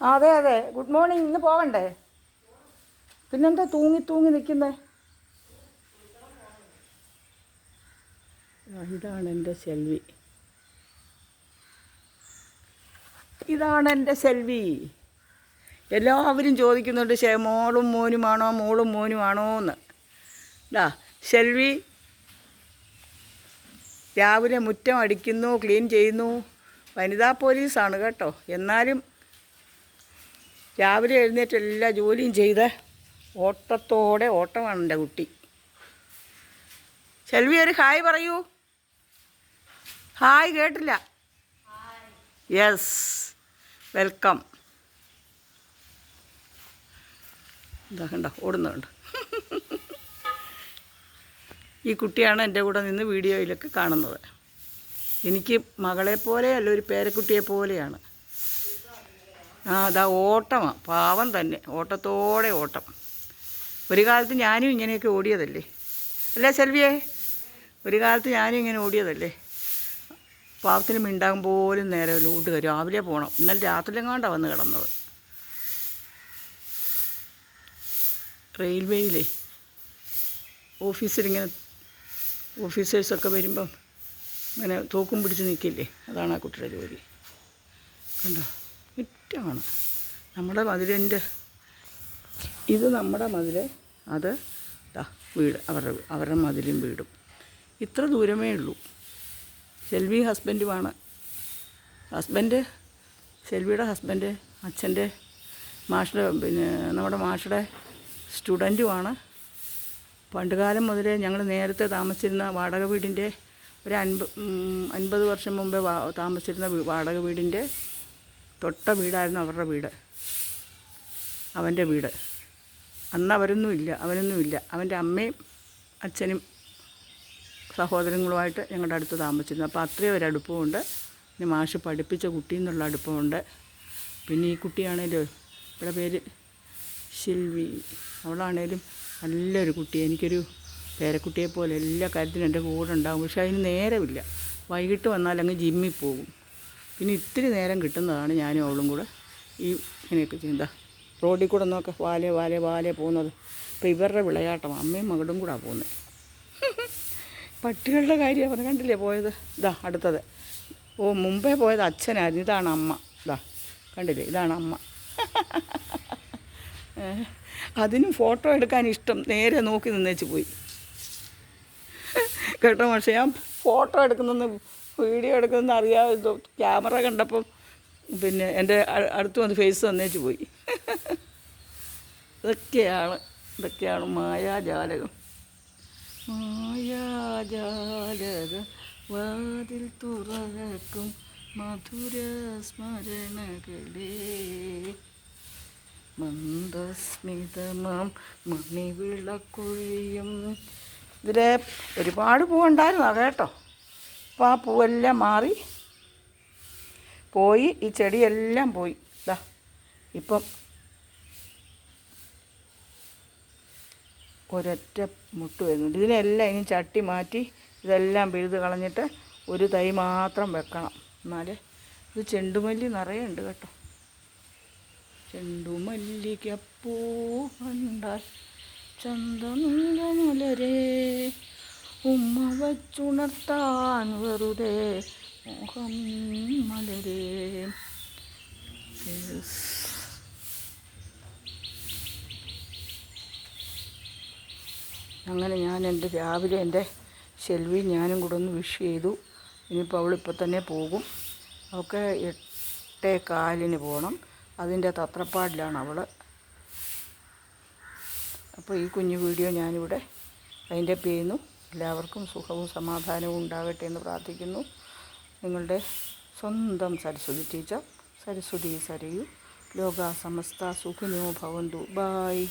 അതെ അതെ. Good morning ഇന്ന് പോവണ്ടേ? പിന്നെന്താ തൂങ്ങി തൂങ്ങി നിൽക്കുന്നേ? ഇതാണ് എന്റെ സെൽവി ഇതാണ് എന്റെ സെൽവി എല്ലാവരും ചോദിക്കുന്നുണ്ട് ശേ മോളും മോനുമാണോ മോളും മോനുമാണോ എന്ന്. ഡാ സെൽവി രാവിലെ മുറ്റം അടിക്കുന്നു ക്ലീൻ ചെയ്യുന്നു. വനിതാ പോലീസാണ് കേട്ടോ. എന്നാലും രാവിലെ എഴുന്നേറ്റ് എല്ലാ ജോലിയും ചെയ്ത് ഓട്ടത്തോടെ ഓട്ടമാണ് എന്റെ കുട്ടി. ശെൽവി ഒരു ഹായ് പറയൂ. ഹായ് കേട്ടില്ല. യെസ്. വെൽക്കം. ഇതാ കണ്ടോ ഓടുന്നുണ്ട് ഈ കുട്ടിയാണ് എന്റെ കൂടെ നിന്ന് വീഡിയോയിലൊക്കെ കാണുന്നത്. എനിക്ക് മകളെ പോലെയല്ല ഒരു പേരക്കുട്ടിയെ പോലെയാണ്. ആ അതാ ഓട്ടമാണ് പാവം തന്നെ. ഓട്ടത്തോടെ ഓട്ടം. ഒരു കാലത്ത് ഞാനും ഇങ്ങനെയൊക്കെ ഓടിയതല്ലേ? അല്ലേ സെൽവിയേ? ഒരു കാലത്ത് ഞാനും ഇങ്ങനെ ഓടിയതല്ലേ? പാവത്തിന് മിണ്ടാകും പോലും നേരെ ലൂട്ട് രാവിലെ പോകണം ഇന്നലെ രാത്രിയിലെങ്ങാണ്ടാണ് വന്ന് കിടന്നത്? റെയിൽവേയിലേ? ഓഫീസിലിങ്ങനെ ഓഫീസേഴ്സൊക്കെ വരുമ്പം ഇങ്ങനെ തൂക്കും പിടിച്ച് നിൽക്കില്ലേ? അതാണ് ആ കുട്ടിയുടെ ജോലി. കണ്ടോ? മുറ്റമാണ് നമ്മുടെ മതിലിന്റെ ഇത് നമ്മുടെ മതിൽ അത് വീട് അവരുടെ അവരുടെ മതിലും വീടും. ഇത്ര ദൂരമേ ഉള്ളൂ. സെൽവി ഹസ്ബൻഡുമാണ്. ഹസ്ബൻഡ് സെൽവിയുടെ ഹസ്ബൻഡ് അച്ഛന്റെ മാഷുടെ പിന്നെ നമ്മുടെ മാഷുടെ സ്റ്റുഡന്റുമാണ്. പണ്ടുകാലം മുതലേ ഞങ്ങൾ നേരത്തെ താമസിച്ചിരുന്ന വാടക വീടിന്റെ ഒരു അൻപ അൻപത് വർഷം മുമ്പേ താമസിച്ചിരുന്ന വാടക വീടിന്റെ തൊട്ട വീടായിരുന്നു അവരുടെ വീട്. അവന്റെ വീട്. അന്ന് അവരൊന്നും ഇല്ല അവനൊന്നും അവന്റെ അമ്മയും അച്ഛനും സഹോദരങ്ങളുമായിട്ട് ഞങ്ങളുടെ അടുത്ത് താമസിച്ചിരുന്നു. അപ്പോൾ അത്രയും ഒരു അടുപ്പമുണ്ട്. പിന്നെ മാഷ് പഠിപ്പിച്ച കുട്ടി എന്നുള്ള അടുപ്പമുണ്ട്. പിന്നെ ഈ കുട്ടിയാണേലും ഇവിടെ പേര് ശിൽവി. അവളാണേലും നല്ലൊരു കുട്ടി. എനിക്കൊരു പേരക്കുട്ടിയെ പോലെ എല്ലാ കാര്യത്തിനും എന്റെ കൂടെ ഉണ്ടാകും പക്ഷേ അതിന് നേരമില്ല. വൈകിട്ട് വന്നാൽ അങ്ങ് ജിമ്മിൽ പോകും. പിന്നെ ഇത്തിരി നേരം കിട്ടുന്നതാണ് ഞാനും അവളും കൂടെ. ഈ ഇങ്ങനെയൊക്കെ ചെയ്യുന്നത് റോഡിൽ കൂടെ നോക്കെ. വാലെ വാലെ വാലെ പോകുന്നത്. ഇപ്പോൾ ഇവരുടെ വിളയാട്ടം. അമ്മയും മകളും കൂടെ പോകുന്നത് പട്ടികളുടെ കാര്യം കണ്ടില്ലേ പോയത്? ഇതാ അടുത്തത്. ഓ മുമ്പേ പോയത് അച്ഛനായിരുന്നു. ഇതാണ് അമ്മ. ഇതാ കണ്ടില്ലേ? ഇതാണ് അമ്മ. അതിനും ഫോട്ടോ എടുക്കാൻ ഇഷ്ടം. നേരെ നോക്കി നിന്നേച്ച് പോയി. കേട്ടോ പക്ഷേ ഞാൻ ഫോട്ടോ എടുക്കുന്നെന്ന് വീഡിയോ എടുക്കുന്ന അറിയാതെ ഇത് ക്യാമറ കണ്ടപ്പം പിന്നെ എന്റെ അടുത്ത് വന്ന് ഫേസ് തന്നേച്ച് പോയി. ഇതൊക്കെയാണ് ഇതൊക്കെയാണ് മായാജാലകം. മായാജാലകം വാതിൽ തുറക്കും മധുര സ്മരണകളേ. മന്ദസ്മിതമാം മണിവിളക്കൊഴിയും. ഇതിലെ ഒരുപാട് പൂവുണ്ടായിരുന്നു? കേട്ടോ. അപ്പോൾ ആ പൂവെല്ലാം മാറി പോയി ഈ ചെടിയെല്ലാം പോയി. ഇതാ ഇപ്പം ഒരൊറ്റ മുട്ട് വരുന്നുണ്ട്. ഇതിനെല്ലാം ഇനി ചട്ടി മാറ്റി ഇതെല്ലാം പിഴുത് കളഞ്ഞിട്ട് ഒരു തൈ മാത്രം വെക്കണം. എന്നാലേ ഇത് ചെണ്ടുമല്ലി നിറയെ ഉണ്ട് കേട്ടോ. ചെണ്ടുമല്ലിക്കപ്പൂ കണ്ടാൽ ഉമ്മ വച്ചുണർത്താൻ വെറുതെ മോഹം മലരെ. അങ്ങനെ ഞാൻ എന്റെ രാവിലെ എന്റെ ഷെൽവി ഞാനും കൂടെ ഒന്ന് വിഷ് ചെയ്തു. ഇനിയിപ്പോൾ അവളിപ്പോൾ തന്നെ പോകും. അവൾക്ക് എട്ടേ കാലിന് പോകണം അതിന്റെ തത്രപ്പാടിലാണ് അവൾ. അപ്പോൾ ഈ കുഞ്ഞു വീഡിയോ ഞാനിവിടെ അതിന്റെ ചെയ്യുന്നു എല്ലാവർക്കും സുഖവും സമാധാനവും ഉണ്ടാകട്ടെ എന്ന് പ്രാർത്ഥിക്കുന്നു. നിങ്ങളുടെ സ്വന്തം സരസ്വതി ടീച്ചർ സരസ്വതി സരയു ലോക സമസ്ത സുഖിനോ ഭവന്തു. ബായ്